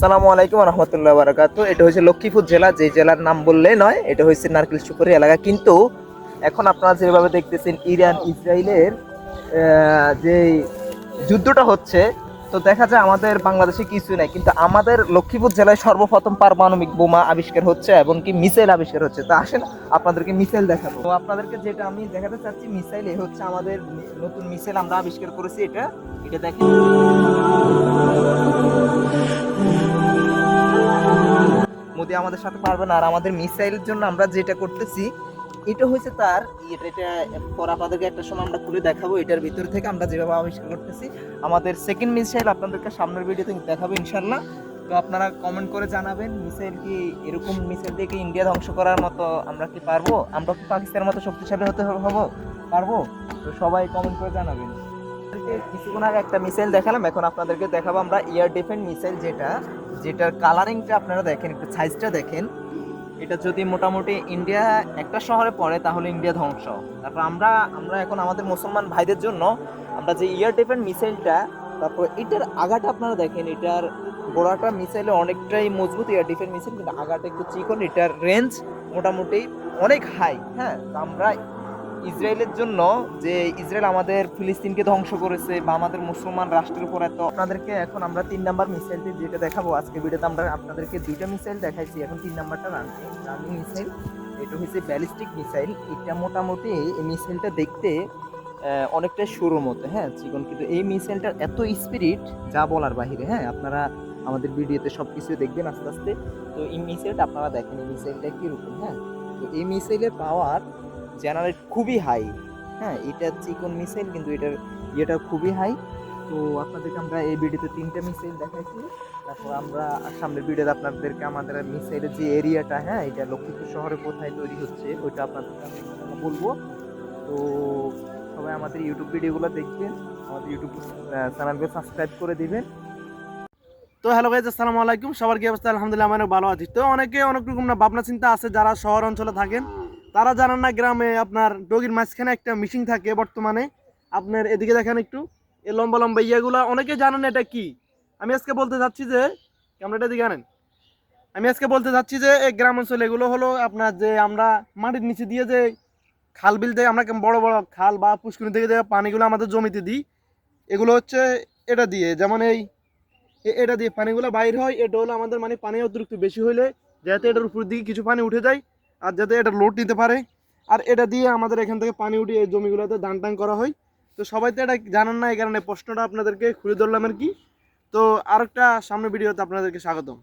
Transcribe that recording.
সালামু আলাইকুম রহমতুল্লাহ বারাকাতু। এটা হচ্ছে লক্ষ্মীপুর জেলা, যে জেলার নাম বললে নয়, এটা হচ্ছে নারকেল সুপুরি এলাকা। কিন্তু এখন আপনারা যেভাবে দেখতেছেন ইরান, ইসরায়েলের যে যুদ্ধটা হচ্ছে, তো দেখা যায় আমাদের বাংলাদেশে কিছু নাই। কিন্তু আমাদের লক্ষ্মীপুর জেলায় সর্বপ্রথম পারমাণবিক বোমা আবিষ্কার হচ্ছে এবং কি মিসাইল আবিষ্কার হচ্ছে। তো আসেন, আপনাদেরকে মিসাইল দেখাবো। তো আপনাদেরকে যেটা আমি দেখাতে চাচ্ছি, মিসাইল এ হচ্ছে আমাদের নতুন মিসাইল আমরা আবিষ্কার করেছি এটা। এটা দেখেন। আমাদের সাথে পারবে না। আর আমাদের মিসাইলের জন্য আমরা যেটা করতেছি, এটা হচ্ছে তার, এটা এটা পর আপনাদেরকে একটা সময় আমরা খুলে দেখাবো। এটার ভিতর থেকে আমরা যেভাবে আবিষ্কার করতেছি। আমাদের সেকেন্ড মিসাইল আপনাদেরকে সামনের ভিডিওতে দেখাবো ইনশাল্লাহ তো আপনারা কমেন্ট করে জানাবেন, মিসাইল কি এরকম মিসাইল দিয়ে কি ইন্ডিয়া ধ্বংস করার মতো আমরা কি পারব? আমরা কি পাকিস্তানের মতো শক্তিশালী হতে হব পারব? তো সবাই কমেন্ট করে জানাবেন। আপনাদেরকে কিছুক্ষণ আগে একটা মিসাইল দেখালাম, এখন আপনাদেরকে দেখাবো আমরা এয়ার ডিফেন্স মিসাইল যেটা, যেটার কালারিংটা আপনারা দেখেন, একটু সাইজটা দেখেন। এটা যদি মোটামুটি ইন্ডিয়া একটা শহরে পড়ে, তাহলে ইন্ডিয়া ধ্বংস। তারপর আমরা আমরা এখন আমাদের মুসলমান ভাইদের জন্য আমরা যে এয়ার ডিফেন্স মিসাইলটা, তারপর এটার আগাটা আপনারা দেখেন, এটার গোড়াটা মিসাইলে অনেকটাই মজবুত এয়ার ডিফেন্স মিসাইল, কিন্তু আগাটা একটু চিকন, এটার রেঞ্জ মোটামুটি অনেক হাই হ্যাঁ? আমরা ইসরায়েলের জন্য যে ইসরায়েল আমাদের ফিলিস্তিনকে ধ্বংস করেছে বা আমাদের মুসলমান রাষ্ট্রের উপর এত আপনাদেরকে এখন আমরা তিন নাম্বার মিসাইলটি যেটা দেখাবো আজকে ভিডিওতে আমরা আপনাদেরকে দুইটা মিসাইল দেখাইছি। এখন তিন নাম্বারটা রানিং রানিং মিসাইল এটা হচ্ছে ব্যালিস্টিক মিসাইল এটা মোটামুটি এই মিসাইলটা দেখতে অনেকটা শুরুর মতো হ্যাঁ চিকন। কিন্তু এই মিসাইলটার এত স্পিরিট যা বলার বাহিরে হ্যাঁ আপনারা আমাদের ভিডিওতে সব কিছু দেখবেন আস্তে আস্তে। তো এই মিসাইলটা আপনারা দেখেন, এই মিসাইলটা কীরকম হ্যাঁ। তো এই মিসাইলের পাওয়ার জেনারেট খুবই হাই হ্যাঁ এটা চিকন মিসাইল কিন্তু এটার ইয়েটা খুবই হাই তো আপনাদেরকে আমরা এই ভিডিওতে তিনটে মিসাইল দেখাইছি। তারপর আমরা সামনের ভিডিওতে আপনাদেরকে আমাদের মিসাইলের যে এরিয়াটা হ্যাঁ এটা লক্ষ্মীপুর শহরে কোথায় তৈরি হচ্ছে, ওইটা আপনাদেরকে আমি বলব। তো সবাই আমাদের ইউটিউব ভিডিওগুলো দেখবেন, আমাদের ইউটিউব চ্যানেলকে সাবস্ক্রাইব করে দিবেন। তো হ্যালো গাইজ আসসালামু আলাইকুম। সবার কি অবস্থা? আলহামদুলিল্লাহ, আমি অনেক ভালো আছি। তো অনেকে অনেক রকম না ভাবনা চিন্তা আছে যারা শহর অঞ্চলে থাকেন। তারা জানেন না গ্রামে আপনার ডগির মাঝখানে একটা মিশিং থাকে বর্তমানে। আপনার এদিকে দেখেন একটু, এই লম্বা লম্বা ইয়েগুলা, অনেকে জানেন এটা কি। আমি আজকে বলতে চাচ্ছি যে, ক্যামেরাটা দিকে আনেন। আমি আজকে বলতে চাচ্ছি যে, এই গ্রাম অঞ্চলে এগুলো হলো আপনার যে আমরা মাটির নিচে দিয়ে যে খাল বিল থেকে আমরা বড় বড় খাল বা পুষ্করণী থেকে যে পানিগুলো আমাদের জমিতে দিই, এগুলো হচ্ছে এটা দিয়ে। যেমন এই এটা দিয়ে পানিগুলো বাইর হয়, এটা হলো আমাদের মানে পানি অতিরিক্ত বেশি হলে যাতে এটার উপর দিকে কিছু পানি উঠে যায় আর যাতে এটা লোড নিতে পারে, আর এটা দিয়ে আমাদের এখান থেকে পানি উঠিয়ে এই জমিগুলোতে ধান টান করা হয়। তো সবাই তো এটা জানান না, এই কারণে প্রশ্নটা আপনাদেরকে খুলে ধরলাম আর কি। তো আরেকটা সামনে ভিডিওতে আপনাদেরকে স্বাগতম।